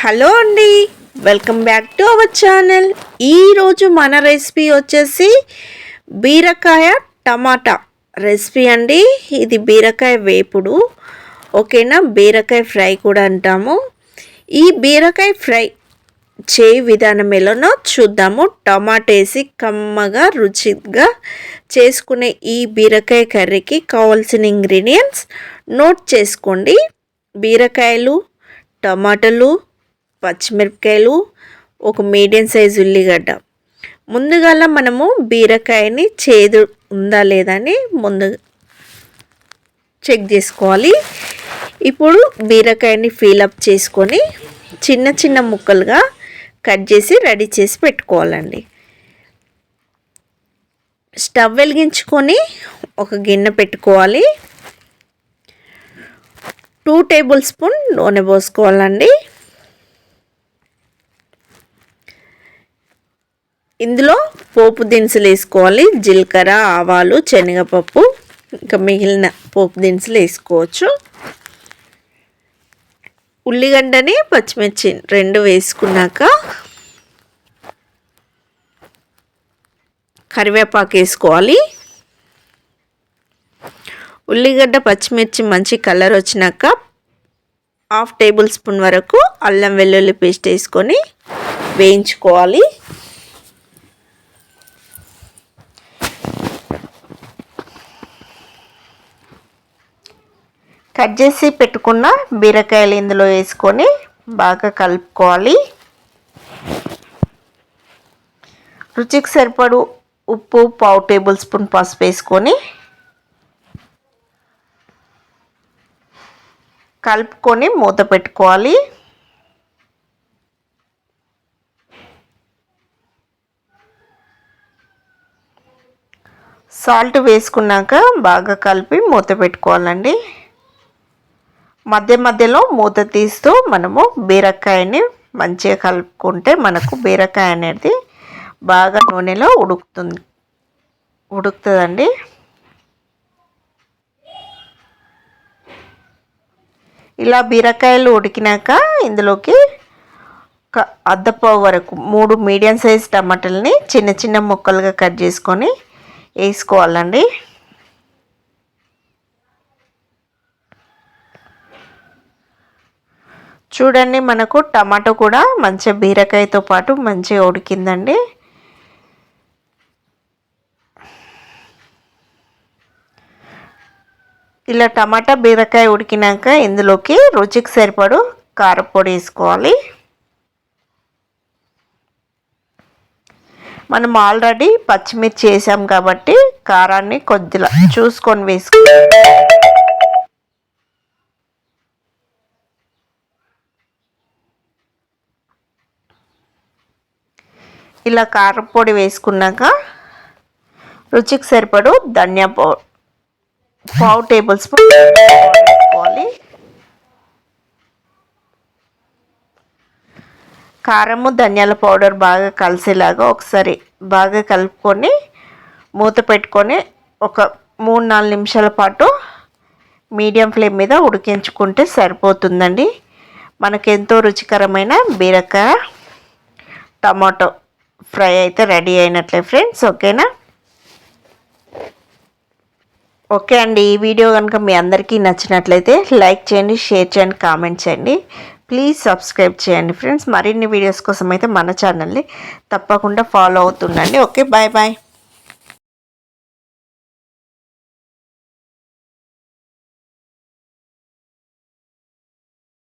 Hello అండి. Welcome back to our channel. ఈరోజు మన రెసిపీ వచ్చేసి బీరకాయ టమాటా రెసిపీ అండి. ఇది బీరకాయ వేపుడు. ఓకేనా? బీరకాయ ఫ్రై కూడా అంటాము. ఈ బీరకాయ ఫ్రై చే విధానం ఎలానో చూద్దాము. టమాటా వేసి కమ్మగా రుచిగా చేసుకునే ఈ బీరకాయ కర్రీకి కావాల్సిన ఇంగ్రీడియంట్స్ నోట్ చేసుకోండి. బీరకాయలు టమాటాలు పచ్చిమిరపకాయలు ఒక మీడియం సైజు ఉల్లిగడ్డ. ముందుగా మనము బీరకాయని చేదు ఉందా లేదా అని ముందు చెక్ చేసుకోవాలి. ఇప్పుడు బీరకాయని ఫీలప్ చేసుకొని చిన్న చిన్న ముక్కలుగా కట్ చేసి రెడీ చేసి పెట్టుకోవాలండి. స్టవ్ వెలిగించుకొని ఒక గిన్నె పెట్టుకోవాలి. టూ టేబుల్ స్పూన్ నూనె పోసుకోవాలండి. ఇందులో పోపు దినుసులు వేసుకోవాలి జీలకర్ర ఆవాలు శనగపప్పు ఇంకా మిగిలిన పోపు దినుసులు వేసుకోవచ్చు. ఉల్లిగడ్డని పచ్చిమిర్చి రెండు వేసుకున్నాక కరివేపాకు వేసుకోవాలి. ఉల్లిగడ్డ పచ్చిమిర్చి మంచి కలర్ వచ్చినాక హాఫ్ టేబుల్ స్పూన్ వరకు అల్లం వెల్లుల్లి పేస్ట్ వేసుకొని వేయించుకోవాలి. కట్ చేసి పెట్టుకున్న బీరకాయలు ఇందులో వేసుకొని బాగా కలుపుకోవాలి. రుచికి సరిపడు ఉప్పు పావు టేబుల్ స్పూన్ పసుపు వేసుకొని కలుపుకొని మూత పెట్టుకోవాలి. సాల్ట్ వేసుకున్నాక బాగా కలిపి మూత పెట్టుకోవాలండి. మధ్య మధ్యలో మూత తీస్తూ మనము బీరకాయని మంచిగా కలుపుకుంటే మనకు బీరకాయ అనేది బాగా నూనెలో ఉడుకుతుంది. ఉడుకుతుందండి. ఇలా బీరకాయలు ఉడికినాక ఇందులోకి అద్దపావు వరకు మూడు మీడియం సైజ్ టమాటాలని చిన్న చిన్న ముక్కలుగా కట్ చేసుకొని వేసుకోవాలండి. చూడండి మనకు టమాటో కూడా మంచిగా బీరకాయతో పాటు మంచిగా ఉడికిందండి. ఇలా టమాటా బీరకాయ ఉడికినాక ఇందులోకి రుచికి సరిపడు కారపొడి వేసుకోవాలి. మనం ఆల్రెడీ పచ్చిమిర్చి వేసాం కాబట్టి కారాన్ని కొద్దిగా చూసుకొని వేసుకోవాలి. ఇలా కారపొడి వేసుకున్నాక రుచికి సరిపడు ధనియా పౌ పావు టేబుల్ స్పూన్ వేసుకోవాలి. కారము ధనియాల పౌడర్ బాగా కలిసేలాగా ఒకసారి బాగా కలుపుకొని మూత పెట్టుకొని ఒక మూడు నాలుగు నిమిషాల పాటు మీడియం ఫ్లేమ్ మీద ఉడికించుకుంటే సరిపోతుందండి. మనకెంతో రుచికరమైన బీరకాయ టమాటో ఫ్రై అయితే రెడీ అయినట్లే ఫ్రెండ్స్ ఓకేనా? ఓకే అండి ఈ వీడియో కనుక మీ అందరికీ నచ్చినట్లయితే లైక్ చేయండి షేర్ చేయండి కామెంట్ చేయండి. ప్లీజ్ సబ్స్క్రైబ్ చేయండి ఫ్రెండ్స్. మరిన్ని వీడియోస్ కోసం అయితే మన ఛానల్ని తప్పకుండా ఫాలో అవుతుండండి. Okay bye bye.